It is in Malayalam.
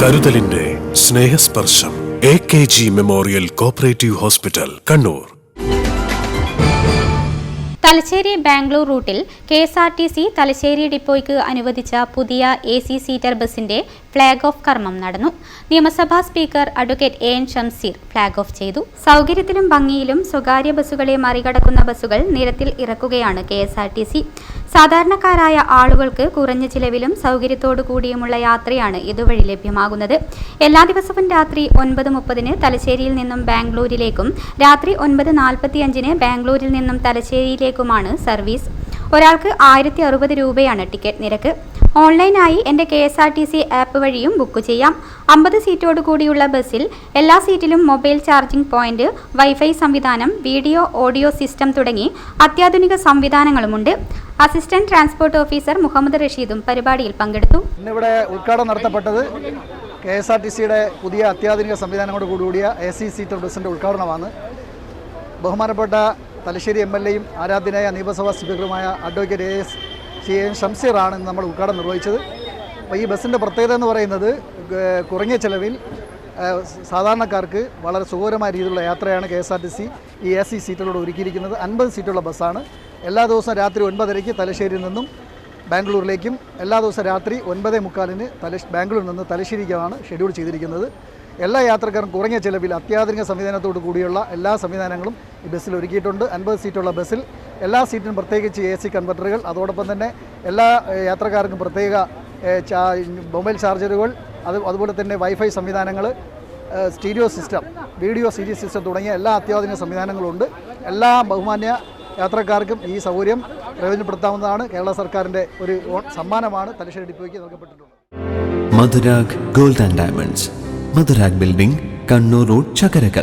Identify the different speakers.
Speaker 1: കരുതലിന്റെ Snehasparsham A K G memorial cooperative hospital Kannur.
Speaker 2: Thalassery Bangalore റൂട്ടിൽ K S R T C Thalassery ഡിപ്പോയ്ക്ക് അനുവദിച്ച പുതിയ എ സി സീറ്റർ ബസിന്റെ ഫ്ളാഗ് ഓഫ് കർമ്മം നടന്നു. നിയമസഭാ speaker advocate A N Shamseer flag off ചെയ്തു. സൗകര്യത്തിലും ഭംഗിയിലും സ്വകാര്യ ബസ്സുകളെ മറികടക്കുന്ന ബസ്സുകൾ നിരത്തിൽ ഇറക്കുകയാണ് K S R T C. സാധാരണക്കാരായ ആളുകൾക്ക് കുറഞ്ഞ ചിലവിലും സൗകര്യത്തോടു കൂടിയുമുള്ള യാത്രയാണ് ഇതുവഴി ലഭ്യമാകുന്നത്. എല്ലാ ദിവസവും രാത്രി ഒൻപത് മുപ്പതിന് തലശ്ശേരിയിൽ നിന്നും ബാംഗ്ലൂരിലേക്കും രാത്രി ഒൻപത് നാൽപ്പത്തിയഞ്ചിന് ബാംഗ്ലൂരിൽ നിന്നും തലശ്ശേരിയിലേക്കുമാണ് സർവീസ്. ഒരാൾക്ക് ആയിരത്തി അറുപത് രൂപയാണ് ടിക്കറ്റ് നിരക്ക്. ഓൺലൈനായി എന്റെ K S R T C app വഴിയും ബുക്ക് ചെയ്യാം. അമ്പത് സീറ്റോട് കൂടിയുള്ള ബസ്സിൽ എല്ലാ സീറ്റിലും മൊബൈൽ ചാർജിംഗ് പോയിന്റ് വൈഫൈ സംവിധാനം വീഡിയോ ഓഡിയോ സിസ്റ്റം തുടങ്ങി അത്യാധുനിക സംവിധാനങ്ങളുമുണ്ട്. അസിസ്റ്റന്റ് ട്രാൻസ്പോർട്ട് ഓഫീസർ മുഹമ്മദ് റഷീദും പരിപാടിയിൽ പങ്കെടുത്തു.
Speaker 3: ഇന്നിവിടെ ഉദ്ഘാടനം നടത്തപ്പെട്ടത് കെ എസ് ആർ ടി സിയുടെ പുതിയ അത്യാധുനിക സംവിധാനങ്ങളോട് കൂടിയ എ സി സീറ്റർ ബസ്സിന്റെ ഉദ്ഘാടനമാണ്. ബഹുമാനപ്പെട്ട തലശ്ശേരി എം എൽ എയും ആരാധ്യനായ നിയമസഭാ സ്പീക്കറുമായ അഡ്വക്കേറ്റ് എ എസ് എൻ ഷംസീറാണ് ഇന്ന് നമ്മൾ ഉദ്ഘാടനം നിർവഹിച്ചത്. അപ്പോൾ ഈ ബസ്സിന്റെ പ്രത്യേകത എന്ന് പറയുന്നത് കുറഞ്ഞ ചിലവിൽ സാധാരണക്കാർക്ക് വളരെ സുഖകരമായ രീതിയിലുള്ള യാത്രയാണ് K S R T C ഈ എ സി സീറ്റുകളോട് ഒരുക്കിയിരിക്കുന്നത്. അൻപത് സീറ്റുള്ള ബസ്സാണ്. എല്ലാ ദിവസവും രാത്രി ഒൻപതരയ്ക്ക് തലശ്ശേരിയിൽ നിന്നും ബാംഗ്ലൂരിലേക്കും എല്ലാ ദിവസവും രാത്രി ഒൻപതേ മുക്കാലിന് തലശ് ബാംഗ്ലൂരിൽ നിന്ന് തലശ്ശേരിക്കുമാണ് ഷെഡ്യൂൾ ചെയ്തിരിക്കുന്നത്. എല്ലാ യാത്രക്കാരും കുറഞ്ഞ ചിലവിൽ അത്യാധുനിക സംവിധാനത്തോടു കൂടിയുള്ള എല്ലാ സംവിധാനങ്ങളും ഈ ബസ്സിൽ ഒരുക്കിയിട്ടുണ്ട്. അൻപത് സീറ്റുള്ള ബസ്സിൽ എല്ലാ സീറ്റിനും പ്രത്യേകിച്ച് എ സി കൺവെർട്ടറുകൾ അതോടൊപ്പം തന്നെ എല്ലാ യാത്രക്കാർക്കും പ്രത്യേക മൊബൈൽ ചാർജറുകൾ അത് അതുപോലെ തന്നെ വൈഫൈ സംവിധാനങ്ങൾ stereo system video series system തുടങ്ങിയ എല്ലാ അത്യാധുനിക സംവിധാനങ്ങളും ഉണ്ട് എല്ലാ ബഹുമാന്യ യാത്രക്കാർക്കും ഈ സൗകര്യം പ്രയോജനപ്പെടുത്താവുന്നതാണ്. കേരള സർക്കാരിന്റെ ഒരു സമ്മാനമാണ് തലശ്ശേരി ഡിപ്പോയ്ക്ക് നൽകപ്പെട്ടിട്ടുള്ളത്.
Speaker 4: Madhurag gold and diamonds. Madhurag building Kannur road Chakkarakkal.